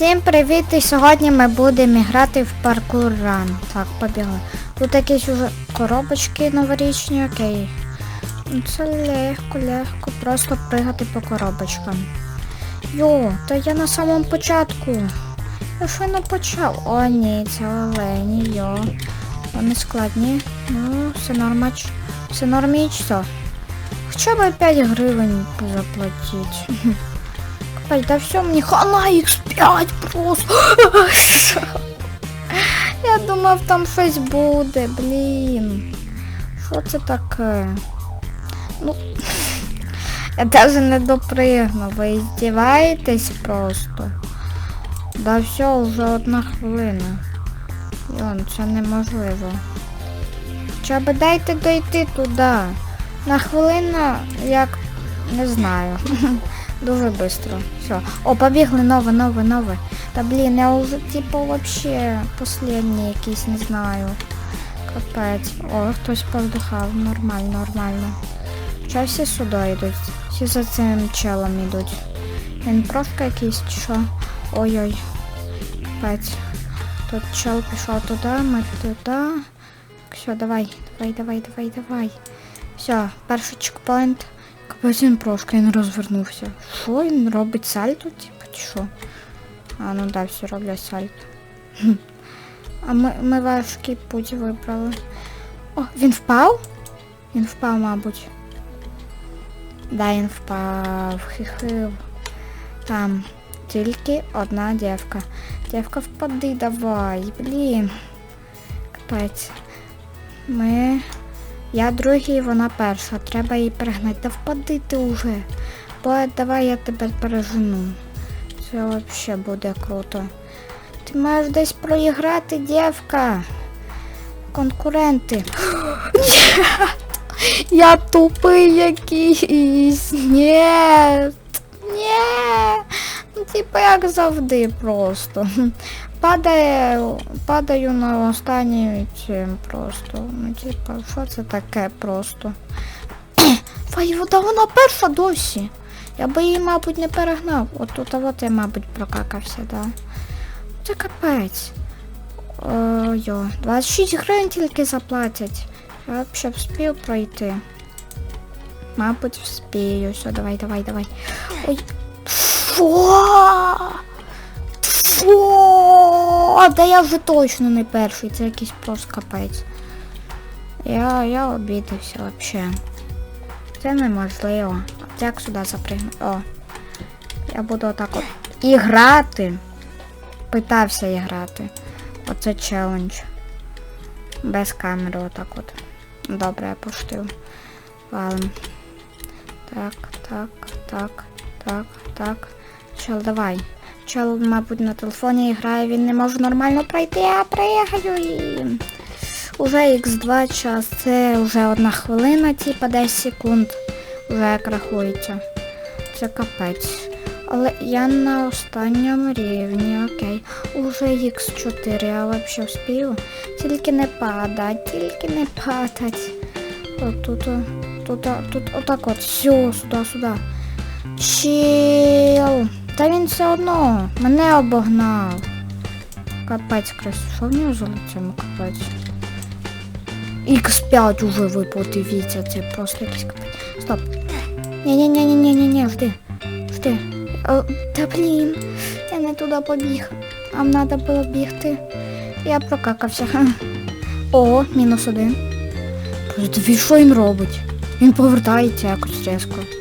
Всім привіт! І сьогодні ми будемо грати в паркур ран. Так, побігли. Тут якісь уже коробочки новорічні, окей. Ну, Це легко, легко, просто пригати по коробочкам. Йо, та я на самому початку. Я ще не почав. О, ні, це олені, йо. Вони складні. Ну, все нормач. Все нормічно. Хоча б 5 гривень заплатіть. Капець, да все, мені хана X5 просто. Я думав, там щось буде, блін. Що це таке? Ну, я навіть не допригну, ви здіваєтесь просто. Да все, вже одна хвилина. Йон, це неможливо. Хоча б дайте дойти туди. На хвилину, як не знаю. Дуже швидко. Все. О, побігли нове, нове, нове. Та блін, я вже типу вообще последній якийсь, не знаю. Капець. О, хтось повдихав. Нормально, нормально. Чого всі сюди йдуть? Всі за цим челом йдуть. Він просто якийсь чи що? Ой-ой. Капець. Тут чел пішов туди, ми туди. Все, давай, давай, давай, давай, давай. Все, перший чекпоінт. Капець він просто він розвернувся. Що він робить сальто, типу, чи що? А, ну да, всі роблять сальто. Хм. А ми, ми важкий путь вибрали. О, він впав? Він впав, мабуть. Да, він впав. Хихив. Там тільки одна дівка. Дівка впади давай, блін. Капець. Ми. Я другий, вона перша. Треба її перегнати. Та впади ти уже. Бо давай я тебе пережену. Це взагалі буде круто. Ти маєш десь проіграти, дівка. Конкуренти. Я тупий якийсь. Ні. Ні. Ну, типа як завжди просто. Падає, падаю на останній цим просто. Ну, типа, що це таке просто? Фай, вода вона перша досі. Я би її, мабуть, не перегнав. От тут, от я, мабуть, прокакався, да. Це капець. О, 26 гривень тільки заплатять. Я б вспів пройти. Мабуть, вспію. Все, давай, давай, давай. Ой. Фу! Фу! Да я вже точно не перший, це якийсь просто капець. Я, я обідався взагалі. Це неможливо. Як сюди запригну? О. Я буду отак от і грати. Питався і грати. Оце челендж. Без камери отак от. Добре, я пустив. Валим. Так, так, так, так, так. Чел, давай. Чел, мабуть, на телефоні грає, він не може нормально пройти, я пригаю і... Уже Х2 час, це вже одна хвилина, типа 10 секунд. Вже як рахується. Це капець. Але я на останньому рівні, окей. Уже Х4, я взагалі вспію. Тільки не падать, тільки не падать. От тут, тут, тут, отак от, все, сюди, сюди. Чил. Та він все одно мене обогнав. Капець, крас, що в нього лицем капець? Х5 уже випав, дивіться, це просто якийсь капець. Стоп. Ні-ні-ні-ні-ні-ні, жди. Жди. О, та блін, я не туди побіг. Нам треба було бігти. Я прокакався. О, мінус один. Подиві, що він робить? Він повертається якось різко.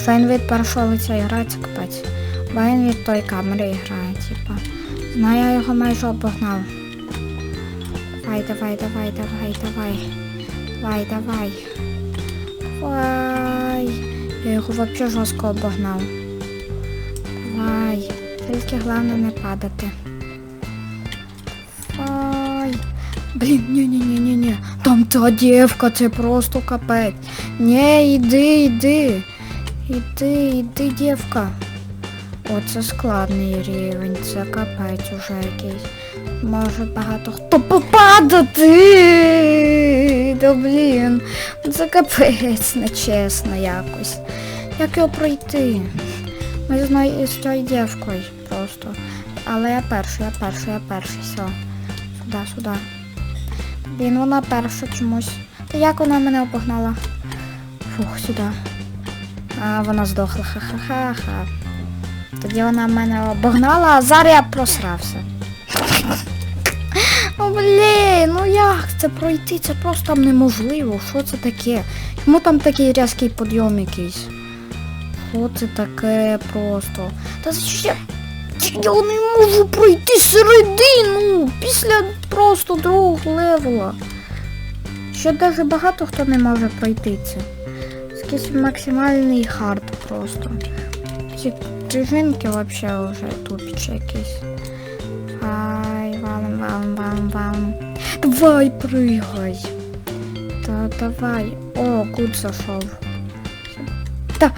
Якщо він від першого лиця грає, це капець. Бо він від тої камери грає, типа. Знаю, я його майже обогнав. Давай, давай, давай, давай, давай. Давай, давай. Давай. Я його вообще жорстко обогнав. Давай. Тільки головне не падати. Давай. Блін, ні-ні-ні-ні-ні. Там та дівка, це просто капець. Ні, йди, йди. Іди, іди, дівка. О, це складний рівень, це капець уже якийсь. Може багато хто попадати. Да блін. Це капець, нечесно якось. Як його пройти? Ми з нею з цією дівкою просто. Але я перший, я перший, я перший, все. Сюди, сюди. Блін, вона перша чомусь. Та як вона мене обогнала? Фух, сюди. А, вона здохла, ха-ха-ха-ха. Тоді вона мене обогнала, а зараз я просрався. Ну блін, ну як це пройти? Це просто там неможливо. Що це таке? Чому там такий різкий підйом якийсь? Що це таке просто? Та зачем? Я не можу пройти середину після просто другого левела. Що даже багато хто не може пройти це. Якийсь максимальний хард просто. Ці пружинки вообще вже тупіч якісь. Ай, валим, валим, валим, валим. Давай, пригай. Та давай. О, гуд зайшов. Та,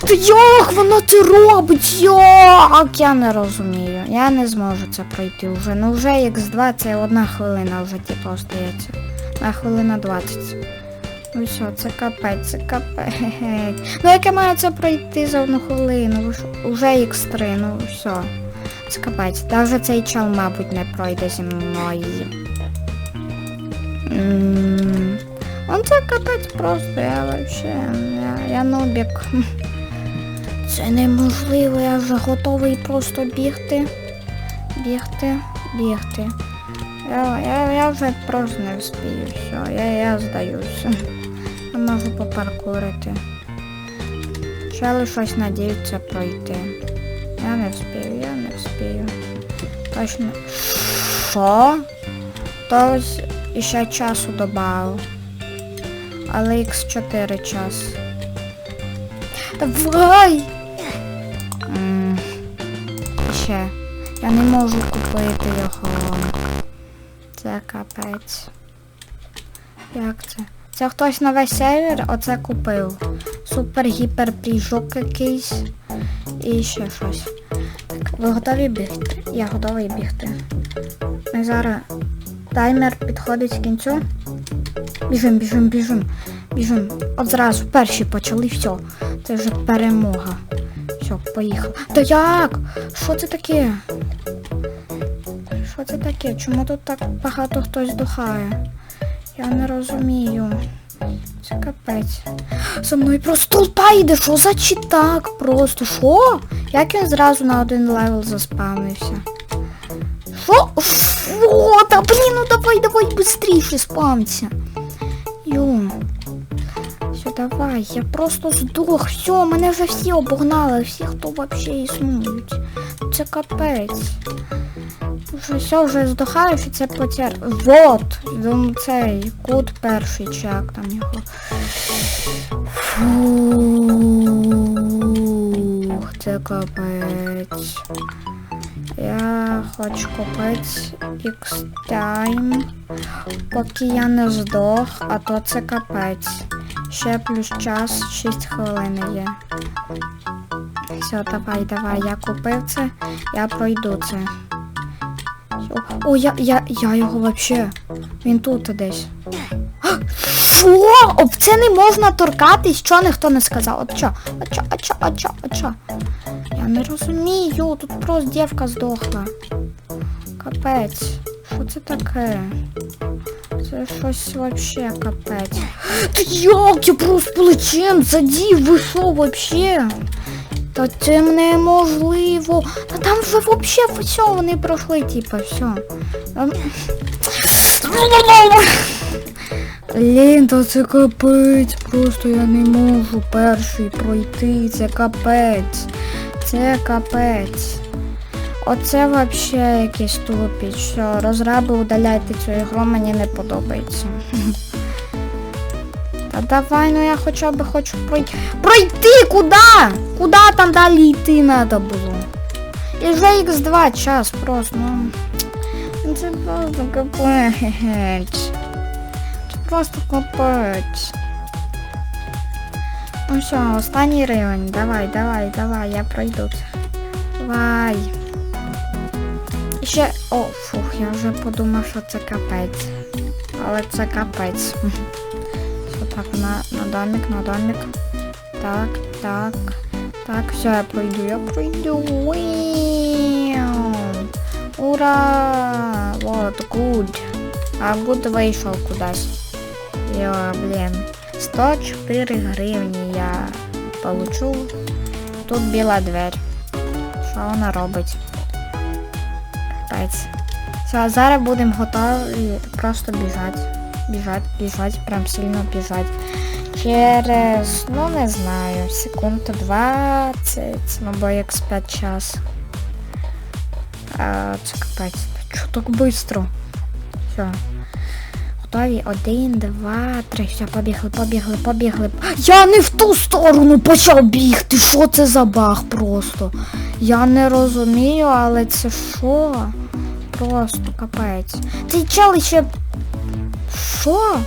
та як вона це робить? Як? Я не розумію. Я не зможу це пройти вже. Ну вже X2 це одна хвилина вже типу остається. На хвилина 20. Ну все, це капець, це капець. Ну як я маю це пройти за одну хвилину? Уже X3, ну все. Це капець. Навіть цей чел, мабуть, не пройде зі мною. Он це капець просто, я вообще, я, я нубік. Це неможливо, я вже готовий просто бігти. Бігти, бігти. Я, я, я вже просто не вспію, все, я, я здаюся. Можу попаркурити. Чели щось надіються пройти. Я не вспію, я не вспію. Точно. Що? Хтось іще часу додав. Але X4 час. Давай! М, Ще. Я не можу купити його. Це капець. Як це? Це хтось на весь сервер оце купив. Супер гіпер прыжок якийсь. І ще щось. Так, ви готові бігти? Я готовий бігти. Ми зараз таймер підходить к кінцю. Біжим, біжим, біжим, біжим. От зразу перші почали, все. Це вже перемога. Все, поїхали. Та як? Що це таке? Що це таке? Чому тут так багато хтось здохає? Я не розумію. Це капець. За мною просто толпа йде, що за читак просто? Що? Як він зразу на один левел заспавнився? Що? Що? Та блін, ну давай, давай быстріше спамся. Йо. Все, давай, я просто здох. Все, мене вже всі обогнали, всі, хто вообще існують. Це капець. Вже все, вже здохаю, і це потер. Вот! ну, Цей кут перший чак там його. Фух, це капець. Я хочу купити X-Time, поки я не здох, а то це капець. Ще плюс час 6 хвилин є. Все, давай, давай, я купив це, я пройду це. О, я, я, я його вообще. Він тут десь. Що? Об це не можна торкатись, що ніхто не сказав. От що? От що, от що, от що, от що? Я не розумію, тут просто дівка здохла. Капець. Що це таке? Це щось вообще капець. Та як я просто плечем задів, ви вообще? Та це неможливо. Та там вже вообще все, вони пройшли, типа, все. Там... Блін, та це капець, просто я не можу перший пройти, це капець. Це капець. Оце вообще якийсь тупіч. Розраби удаляйте цю ігру, мені не подобається. Та давай, ну я хоча б хочу пройти. Пройти куди? Куди там далі йти треба було? І вже X2 час просто. Ну, це просто капець. Це просто капець. Ну все, останній рівень. Давай, давай, давай, я пройду. Давай. І ще... О, фух, я вже подумав, що це капець. Але це капець. Так, на, на домик, на домик. Так, так, Так, все, я пройду, я пройду. Ура! Вот, good. А good вийшов кудись. Йо, блін. 104 гривні я получу. Тут біла двері. Що вона робить? Капець. Все, зараз будемо готові просто біжати. Біжать, біжать, прям сильно біжать. Через, ну не знаю, секунд 20, ну бо як спять час. А, це капець. Чого так швидко? Все. Готові? Один, два, три. Все, побігли, побігли, побігли. Я не в ту сторону почав бігти. Що це за баг просто? Я не розумію, але це що? Просто капець. Цей чел ще. Що?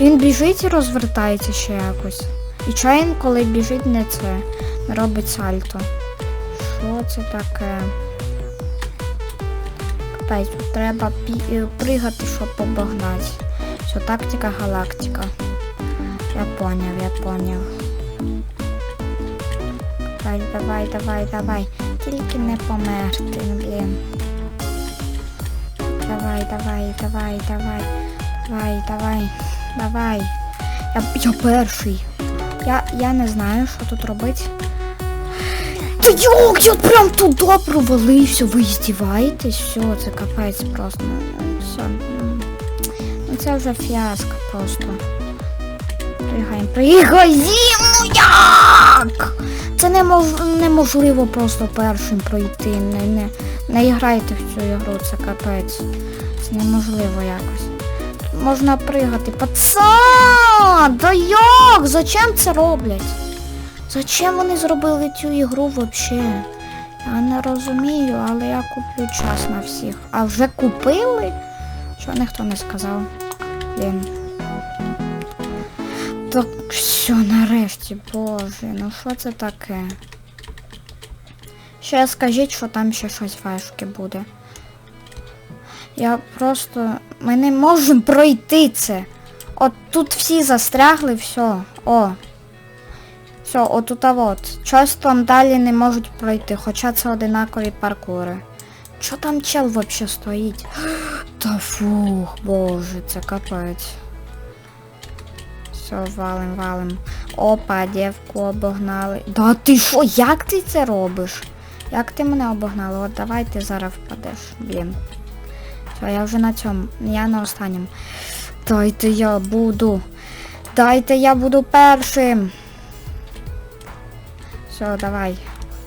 Він біжить і розвертається ще якось. І чайн, коли біжить, не це. Робить сальто. Що це таке? Капець, треба е, пригати, щоб обогнати. Все, тактика галактика. Я поняв, я поняв. Давай, давай, давай, давай. Тільки не померти, блін. Давай, давай, давай, давай. Давай, давай, давай. Я, я перший. Я, я не знаю, що тут робити. Та йок, я прям туди провалився. Ви здіваєтесь? Все, це капець просто. Все. ну. Це вже фіаско просто. Пригаємо, пригаємо, ну як? Це немож, неможливо просто першим пройти. Не, не, не грайте в цю ігру, це капець. Це неможливо якось. Можна пригати. Пацан! Да як? Зачем це роблять? Зачем вони зробили цю ігру вообще? Я не розумію, але я куплю час на всіх. А вже купили? Що ніхто не сказав? Блін. Так все, нарешті, боже, ну що це таке? Ще скажіть, що там ще щось важке буде. Я просто... Ми не можемо пройти це. От тут всі застрягли, все. О. Все, отут от. Щось там далі не можуть пройти, хоча це одинакові паркури. Що там чел вообще стоїть? Та фух, боже, це капець. Все, валим, валим. Опа, дівку обогнали. Да ти що, як ти це робиш? Як ти мене обогнала? От давай ти зараз впадеш. Блін. Все, я вже на цьому. Я на останньому. Дайте я буду. Дайте я буду першим. Все, давай.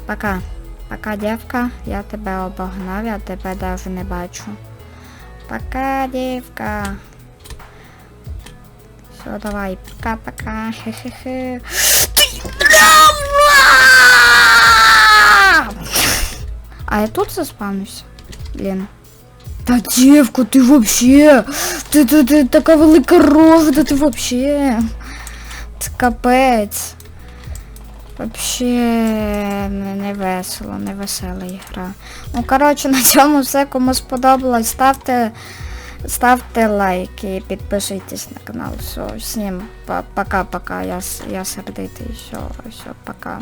Пока. Пока, дівка. Я тебе обогнав, я тебе даже не бачу. Пока, дівка. Все, давай. Пока-пока. Хе-хе-хе. А я тут заспавнився? Блін. Та дівка, ти вообще. Ти, ти, ти така велика рожа, та ти вообще. Це капець. Вообще не, весело, не весела ігра. Ну, коротше, на цьому все. Кому сподобалось, ставте, ставте лайки і підписуйтесь на канал. Все, всім пока-пока. Я, я сердитий. Все, все, пока.